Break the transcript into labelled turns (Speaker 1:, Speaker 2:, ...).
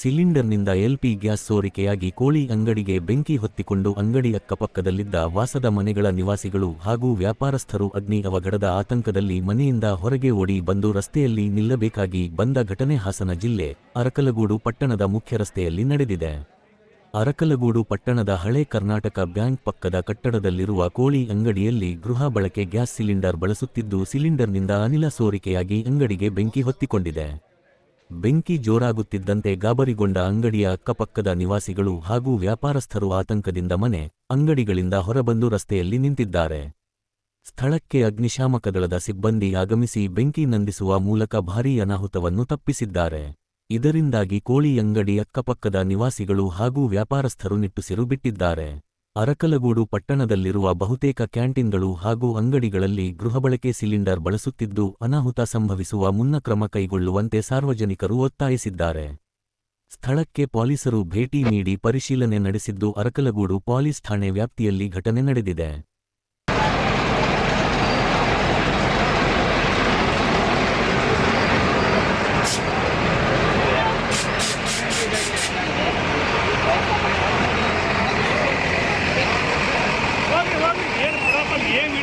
Speaker 1: ಸಿಲಿಂಡರ್ನಿಂದ LP gas ಸೋರಿಕೆಯಾಗಿ ಕೋಳಿ ಅಂಗಡಿಗೆ ಬೆಂಕಿ ಹೊತ್ತಿಕೊಂಡು ಅಂಗಡಿ ಅಕ್ಕಪಕ್ಕದಲ್ಲಿದ್ದ ವಾಸದ ಮನೆಗಳ ನಿವಾಸಿಗಳು ಹಾಗೂ ವ್ಯಾಪಾರಸ್ಥರು ಅಗ್ನಿ ಅವಘಡದ ಆತಂಕದಲ್ಲಿ ಮನೆಯಿಂದ ಹೊರಗೆ ಓಡಿ ಬಂದು ರಸ್ತೆಯಲ್ಲಿ ನಿಲ್ಲಬೇಕಾಗಿ ಬಂದ ಘಟನೆ ಹಾಸನ ಜಿಲ್ಲೆ ಅರಕಲಗೂಡು ಪಟ್ಟಣದ ಮುಖ್ಯ ರಸ್ತೆಯಲ್ಲಿ ನಡೆದಿದೆ. ಅರಕಲಗೂಡು ಪಟ್ಟಣದ ಹಳೆ ಕರ್ನಾಟಕ ಬ್ಯಾಂಕ್ ಪಕ್ಕದ ಕಟ್ಟಡದಲ್ಲಿರುವ ಕೋಳಿ ಅಂಗಡಿಯಲ್ಲಿ ಗೃಹ ಬಳಕೆ ಗ್ಯಾಸ್ ಸಿಲಿಂಡರ್ ಬಳಸುತ್ತಿದ್ದು ಸಿಲಿಂಡರ್ನಿಂದ ಅನಿಲ ಸೋರಿಕೆಯಾಗಿ ಅಂಗಡಿಗೆ ಬೆಂಕಿ ಹೊತ್ತಿಕೊಂಡಿದೆ. ಬೆಂಕಿ ಜೋರಾಗುತ್ತಿದ್ದಂತೆ ಗಾಬರಿಗೊಂಡ ಅಂಗಡಿಯ ಅಕ್ಕಪಕ್ಕದ ನಿವಾಸಿಗಳು ಹಾಗೂ ವ್ಯಾಪಾರಸ್ಥರು ಆತಂಕದಿಂದ ಮನೆ, ಅಂಗಡಿಗಳಿಂದ ಹೊರಬಂದು ರಸ್ತೆಯಲ್ಲಿ ನಿಂತಿದ್ದಾರೆ. ಸ್ಥಳಕ್ಕೆ ಅಗ್ನಿಶಾಮಕ ದಳದ ಸಿಬ್ಬಂದಿ ಆಗಮಿಸಿ ಬೆಂಕಿ ನಂದಿಸುವ ಮೂಲಕ ಭಾರೀ ಅನಾಹುತವನ್ನು ತಪ್ಪಿಸಿದ್ದಾರೆ. ಇದರಿಂದಾಗಿ ಕೋಳಿ ಅಂಗಡಿ ಅಕ್ಕಪಕ್ಕದ ನಿವಾಸಿಗಳು ಹಾಗೂ ವ್ಯಾಪಾರಸ್ಥರು ನಿಟ್ಟುಸಿರು ಬಿಟ್ಟಿದ್ದಾರೆ. ಅರಕಲಗೂಡು ಪಟ್ಟಣದಲ್ಲಿರುವ ಬಹುತೇಕ ಕ್ಯಾಂಟೀನ್ಗಳು ಹಾಗೂ ಅಂಗಡಿಗಳಲ್ಲಿ ಗೃಹಬಳಕೆ ಸಿಲಿಂಡರ್ ಬಳಸುತ್ತಿದ್ದು ಅನಾಹುತ ಸಂಭವಿಸುವ ಮುನ್ನ ಕ್ರಮ ಕೈಗೊಳ್ಳುವಂತೆ ಸಾರ್ವಜನಿಕರು ಒತ್ತಾಯಿಸಿದ್ದಾರೆ. ಸ್ಥಳಕ್ಕೆ ಪೊಲೀಸರು ಭೇಟಿ ನೀಡಿ ಪರಿಶೀಲನೆ ನಡೆಸಿದ್ದು ಅರಕಲಗೂಡು ಪೊಲೀಸ್ ಠಾಣೆ ವ್ಯಾಪ್ತಿಯಲ್ಲಿ ಘಟನೆ ನಡೆದಿದೆ. ஏங்கு